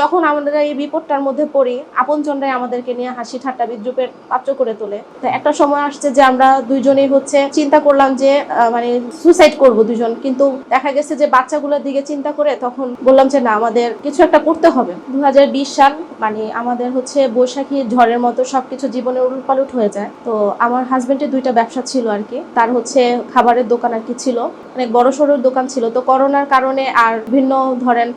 যখন আমরা এই বিপদটার মধ্যে পড়ি, আপনজনরাই আমাদেরকে নিয়ে হাসি ঠাট্টা বিদ্রুপের পাত্র করে তোলে। তো একটা সময় আসছে যে আমরা দুইজনেই হচ্ছে চিন্তা করলাম যে মানে সুসাইড করব দুজন কিন্তু দেখা গেছে যে বাচ্চাগুলোর দিকে চিন্তা করে তখন বললাম যে, না, আমাদের কিছু একটা করতে হবে। দু হাজার বিশ সাল মানে আমাদের হচ্ছে বৈশাখী ঝড়ের মতো সবকিছু জীবনে উলপালুট হয়ে যায়। তো আমার হাজবেন্ডের দুইটা ব্যবসা ছিল আর কি। তার হচ্ছে খাবারের দোকান আর কি ছিল। অনেক বড় সড়োর দোকান ছিল। তো করোনার কারণে আর ভিন্ন ধরেন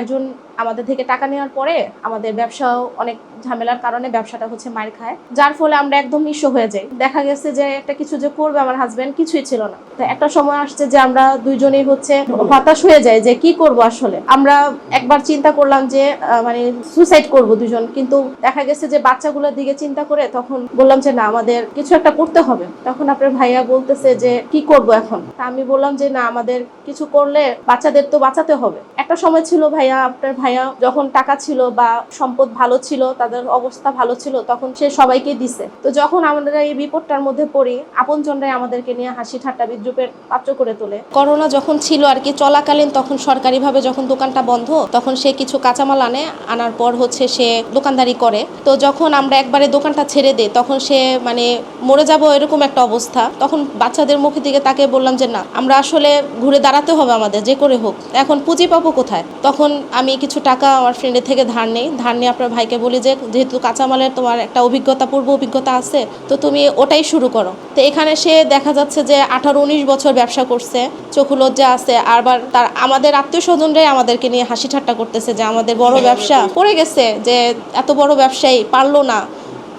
একজন আমাদের থেকে টাকা নেওয়ার পরে আমাদের ব্যবসাও অনেক ঝামেলার কারণে ব্যবসাটা হচ্ছে মার খায়, যার ফলে আমরা একদম নিঃস্ব হয়ে যাই। দেখা গেছে যে একটা কিছু যে করবে আমার হাজবেন্ড কিছুই ছিল না। তো একটা সময় আসছে যে আমরা দুইজনেই হচ্ছে হতাশ হয়ে যায় যে কি করব আসলে। আমরা একবার চিন্তা করলাম যে মানে সুসাইড করব দুজন কিন্তু দেখা গেছে যে বাচ্চাগুলোর দিকে চিন্তা করে তখন বললাম যে না, আমাদের কিছু একটা করতে হবে। তখন আপনার ভাইয়া বলতেছে যে, কি করব এখন? তা আমি বললাম যে, না, আমাদের কিছু করলে বাচ্চাদের তো বাঁচাতে হবে। একটা সময় ছিল ভাইয়া, আপনার ভাইয়া যখন টাকা ছিল বা সম্পদ ভালো ছিল, তাদের অবস্থা ভালো ছিল, তখন সে সবাইকে দিছে। তো যখন আমরা এই বিপদটার মধ্যে পড়ি, আপনজনরাই আমাদেরকে নিয়ে হাসি ঠাট্টা বিদ্রুপের পাত্র করে তোলে। করোনা যখন ছিল আর কি চলাকালীন, তখন সরকারিভাবে যখন দোকানটা বন্ধ, তখন সে কিছু কাঁচামাল আনে, আনার পর হচ্ছে সে দোকানদারি করে। তো যখন আমরা একবারে দোকানটা ছেড়ে দিই, তখন সে মানে মরে যাব এরকম একটা অবস্থা। তখন বাচ্চাদের মুখের দিকে তাকে বললাম যে, না, আমরা আসলে ঘুরে দাঁড়াতে হবে আমাদের, যে করে হোক। এখন পুঁজি পাবো কোথায়? তখন আমি কিছু টাকা আমার ফ্রেন্ডের থেকে ধার নেই। ধার নিয়ে আপনার ভাইকে বলি যে, যেহেতু কাঁচামালের তোমার একটা অভিজ্ঞতা পূর্ব অভিজ্ঞতা আছে, তো তুমি ওটাই শুরু করো। তো এখানে সে দেখা যাচ্ছে যে আঠারো উনিশ বছর ব্যবসা করছে, চোখু লজ্জা আছে। আবার তার আমাদের আত্মীয় স্বজনরাই আমাদেরকে নিয়ে হাসি ঠাট্টা করতেছে যে, আমাদের বড় ব্যবসা পড়ে গেছে যে, এত বড় ব্যবসায়ী পারল না।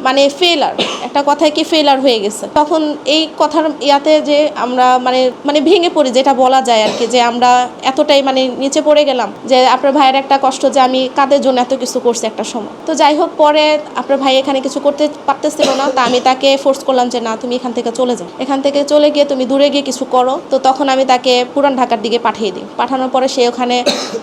মানে ফেলার একটা কথায় কি ফেলার হয়ে গেছে? তখন এই কথার ইয়াতে যে আমরা মানে মানে ভেঙে পড়ি, যেটা বলা যায় আর কি, যে আমরা এতটাই মানে নিচে পড়ে গেলাম যে আপনার ভাইয়ের একটা কষ্ট যে আমি কাদের জন্য এত কিছু করছি একটা সময়। তো যাই হোক, পরে আপনার ভাই এখানে কিছু করতে পারতেছিল না, তা আমি তাকে ফোর্স করলাম যে, না, তুমি এখান থেকে চলে যাও। এখান থেকে চলে গিয়ে তুমি দূরে গিয়ে কিছু করো। তো তখন আমি তাকে পুরান ঢাকার দিকে পাঠিয়ে দিই। পাঠানোর পরে সে ওখানে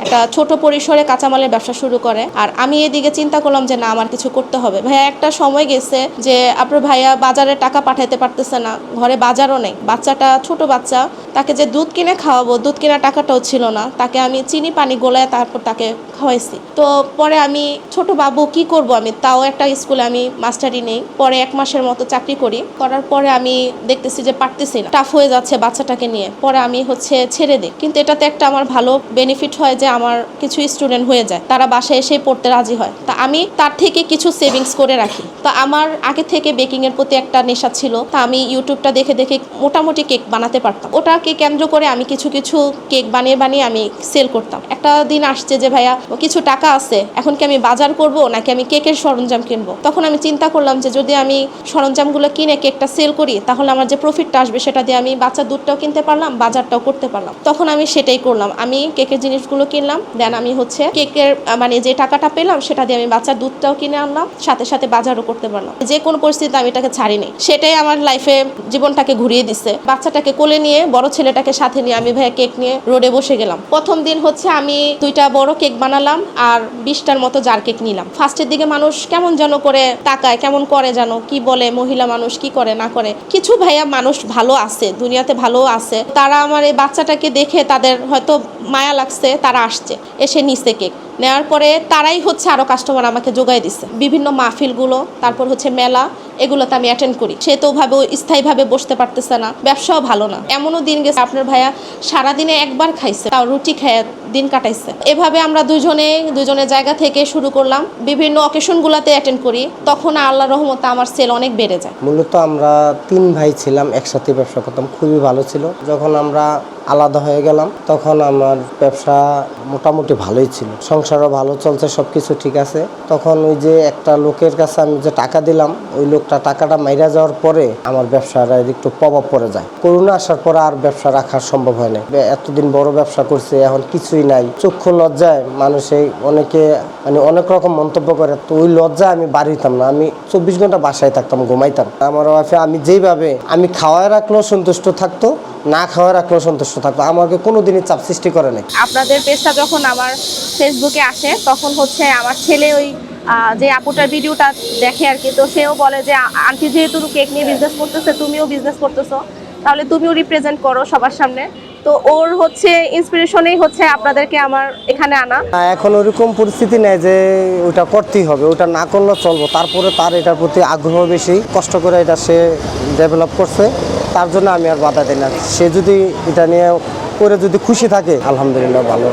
একটা ছোট পরিসরে কাঁচামালের ব্যবসা শুরু করে। আর আমি এদিকে চিন্তা করলাম যে, না, আমার কিছু করতে হবে। ভাইয়া একটা সময় গেছে যে, আপনার ভাইয়া বাজারে টাকা পাঠাতে পারতেছে না, ঘরে বাজারও নেই। বাচ্চাটা ছোট বাচ্চা, তাকে যে দুধ কিনে খাওয়াবো, দুধ কেনার টাকাটাও ছিল না। তাকে আমি চিনি পানি গোলায় তারপর তাকে খাওয়াইছি। তো পরে আমি ছোট বাবু কি করব আমি? তাও একটা স্কুলে আমি মাস্টারি নেই। পরে এক মাসের মতো চাকরি করি। করার পরে আমি দেখতেছি যে পারতেছি না। টাফ হয়ে যাচ্ছে বাচ্চাটাকে নিয়ে। পরে আমি হচ্ছে ছেড়ে দিই। কিন্তু এটাতে একটা আমার ভালো বেনিফিট হয় যে আমার কিছু স্টুডেন্ট হয়ে যায়। তারা বাসায় এসে পড়তে রাজি হয়। তা আমি তার থেকে কিছু সেভিংস করে রাখি। তো আমার আগে থেকে বেকিং এর প্রতি একটা নেশা ছিল, তা আমি ইউটিউবটা দেখে দেখে মোটামুটি কেক বানাতে পারতাম। ওটাকে কেন্দ্র করে আমি কিছু কিছু কেক বানিয়ে বানিয়ে আমি সেল করতাম। একটা দিন আসছে যে, ভাইয়া, কিছু টাকা আছে, এখন কি আমি বাজার করব নাকি আমি কেকের সরঞ্জাম কিনবো? তখন আমি চিন্তা করলাম যে, যদি আমি সরঞ্জামগুলো কিনে কেকটা সেল করি, তাহলে আমার যে প্রফিটটা আসবে, সেটা দিয়ে আমি বাচ্চার দুধটাও কিনতে পারলাম, বাজারটাও করতে পারলাম। তখন আমি সেটাই করলাম। আমি কেকের জিনিসগুলো কিনলাম দেন আমি হচ্ছে কেকের মানে যে টাকাটা পেলাম, সেটা দিয়ে আমি বাচ্চার দুধটাও কিনে আনলাম, সাথে সাথে বাজারও করতে পারলাম। যে কোনো পরিস্থিতিতে আমি এটাকে ছাড়িনি। সেটাই আমার লাইফে জীবনটাকে ঘুরিয়ে দিছে। বাচ্চাটাকে কোলে নিয়ে, বড় ছেলেটাকে সাথে নিয়ে আমি ভাইয়া কেক নিয়ে রোডে বসে গেলাম। প্রথম দিন হচ্ছে আমি দুইটা বড় কেক বানালাম আর বিশটার মতো জার কেক নিলাম। ফার্স্টের দিকে মানুষ কেমন যেন করে তাকায়, কেমন করে যেন, কি বলে, মহিলা মানুষ কি করে, না করে। কিছু ভাইয়া মানুষ ভালো আছে, দুনিয়াতে ভালো আছে। তারা আমার এই বাচ্চাটাকে দেখে তাদের হয়তো মায়া লাগছে, তারা আসছে। এসে নিচ্ছে কেক নেওয়ার পরে তারাই হচ্ছে আরও কাস্টমার আমাকে যোগাই দিচ্ছে বিভিন্ন মাহফিলগুলো, তারপর হচ্ছে মেলা। এগুলোতে আমি অ্যাটেন্ড করি। সে তো ভাবে স্থায়ীভাবে বসতে পারতেছে না। ব্যবসাও ভালো না। এমনও দিন গেছে, আপনার ভাইয়া সারাদিনে একবার খাইছে, তাও রুটি খেয়ে দিন কাটাইছে। এভাবে আমরা দুজনে, দুজনের জায়গা থেকে শুরু করলাম। বিভিন্ন অকেশনগুলোতে অ্যাটেন্ড করি। তখন আল্লাহ রহমতে আমার সেল অনেক বেড়ে যায়। মূলত আমরা তিন ভাই ছিলাম, একসাথে ব্যবসা করতাম। খুবই ভালো ছিল। যখন আমরা আলাদা হয়ে গেলাম, তখন আমার ব্যবসা মোটামুটি ভালোই ছিল। সংসারও ভালো চলছে সব কিছু ঠিক আছে। তখন ওই যে একটা লোকের কাছে আমি যে টাকা দিলাম, ওই লোকটা টাকাটা মাইরা যাওয়ার পরে আমার ব্যবসার একটু প্রভাব পড়ে যায়। করোনা আসার পরে আর ব্যবসা রাখা সম্ভব হয় না এতদিন বড় ব্যবসা করছে, এখন কিছুই নাই, চক্ষু লজ্জায় মানুষে অনেকে মানে অনেক রকম মন্তব্য করে, তো ওই লজ্জায় আমি বাড়িতাম না, আমি চব্বিশ ঘণ্টা বাসায় থাকতাম, ঘুমাইতাম। আমার ওয়াইফে আমি যেইভাবে, আমি খাওয়ায় রাখলেও সন্তুষ্ট থাকতো, না খাওয়া রাখলেও সন্তুষ্ট থাকতো, আমাকে কোনোদিনই চাপ সৃষ্টি করে নাই। আপনাদের পেজটা যখন আমার ফেসবুকে আসে, তখন হচ্ছে আমার ছেলে ওই যে আপুটার ভিডিওটা দেখে আর কি, তো সেও বলে যে, আন্টি যেহেতু কেক নিয়ে বিজনেস করতেছে, তুমিও বিজনেস করতেছো, তাহলে তুমিও রিপ্রেজেন্ট করো সবার সামনে। তো ওর হচ্ছে ইন্সপিরেশনেই হচ্ছে আপনাদেরকে আমার এখানে আনা। এখন ওরকম পরিস্থিতি নেই যে ওটা করতেই হবে, ওটা না করলে চলবো। তারপরে তার এটার প্রতি আগ্রহ বেশি, কষ্ট করে এটা সে ডেভেলপ করছে। তার জন্য আমি আর বাধা দিই না। সে যদি এটা নিয়ে করে যদি খুশি থাকে, আলহামদুলিল্লাহ ভালো।